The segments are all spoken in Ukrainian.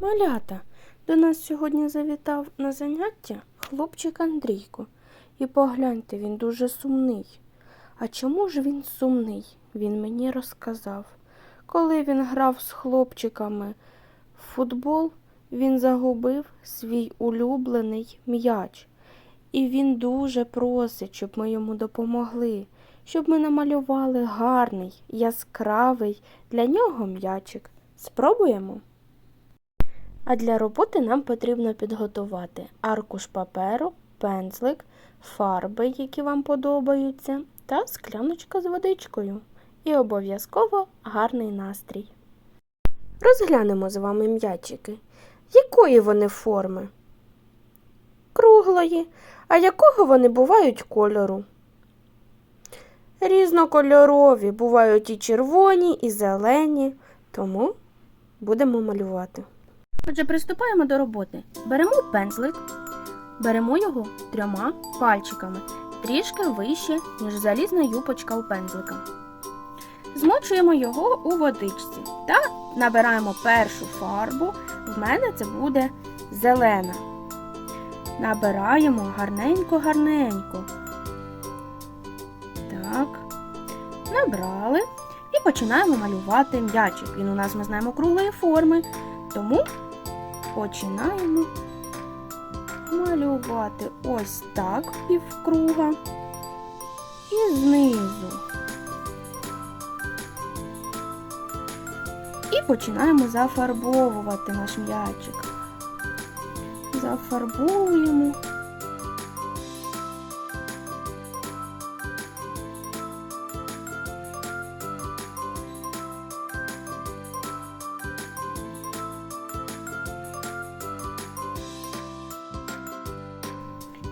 Малята, до нас сьогодні завітав на заняття хлопчик Андрійко. І погляньте, він дуже сумний. А чому ж він сумний? Він мені розказав. Коли він грав з хлопчиками в футбол, він загубив свій улюблений м'яч. І він дуже просить, щоб ми йому допомогли, щоб ми намалювали гарний, яскравий для нього м'ячик. Спробуємо? А для роботи нам потрібно підготувати аркуш паперу, пензлик, фарби, які вам подобаються, та скляночка з водичкою. І обов'язково гарний настрій. Розглянемо з вами м'ячики. Якої вони форми? Круглої. А якого вони бувають кольору? Різнокольорові бувають і червоні, і зелені, тому будемо малювати. Отже, приступаємо до роботи. Беремо пензлик, беремо його трьома пальчиками, трішки вище, ніж залізна юпочка у пензлика. Змочуємо його у водичці та набираємо першу фарбу. В мене це буде зелена. Набираємо гарненько-гарненько. Так, набрали і починаємо малювати м'ячик. Він у нас ми знаємо круглої форми, тому починаємо малювати ось так півкруга і знизу. І починаємо зафарбовувати наш м'ячик. Зафарбовуємо.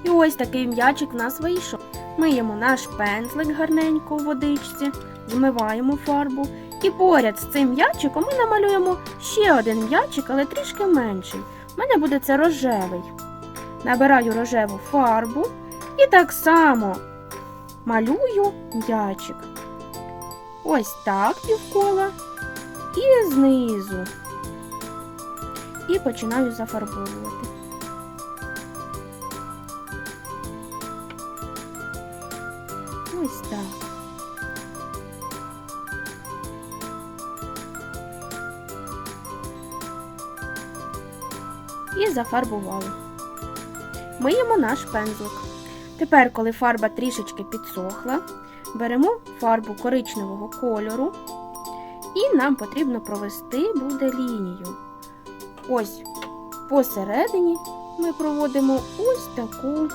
І ось такий м'ячик в нас вийшов. Миємо наш пензлик гарненько у водичці, змиваємо фарбу. І поряд з цим м'ячиком ми намалюємо ще один м'ячик, але трішки менший. У мене буде це рожевий. Набираю рожеву фарбу і так само малюю м'ячик. Ось так півкола і знизу. І починаю зафарбовувати. Ось так. І зафарбували. Миємо наш пензлик. Тепер, коли фарба трішечки підсохла, беремо фарбу коричневого кольору і нам потрібно провести буде лінію. Ось посередині ми проводимо ось таку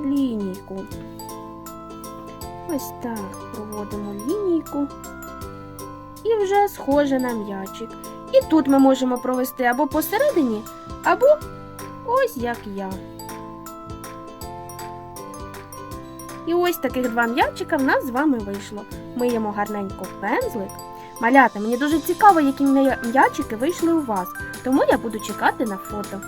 лінійку. Ось так проводимо лінійку. І вже схоже на м'ячик. І тут ми можемо провести або посередині, або ось як я. І ось таких два м'ячика в нас з вами вийшло. Миємо гарненько пензлик. Малята, мені дуже цікаво, які м'ячики вийшли у вас, тому я буду чекати на фото.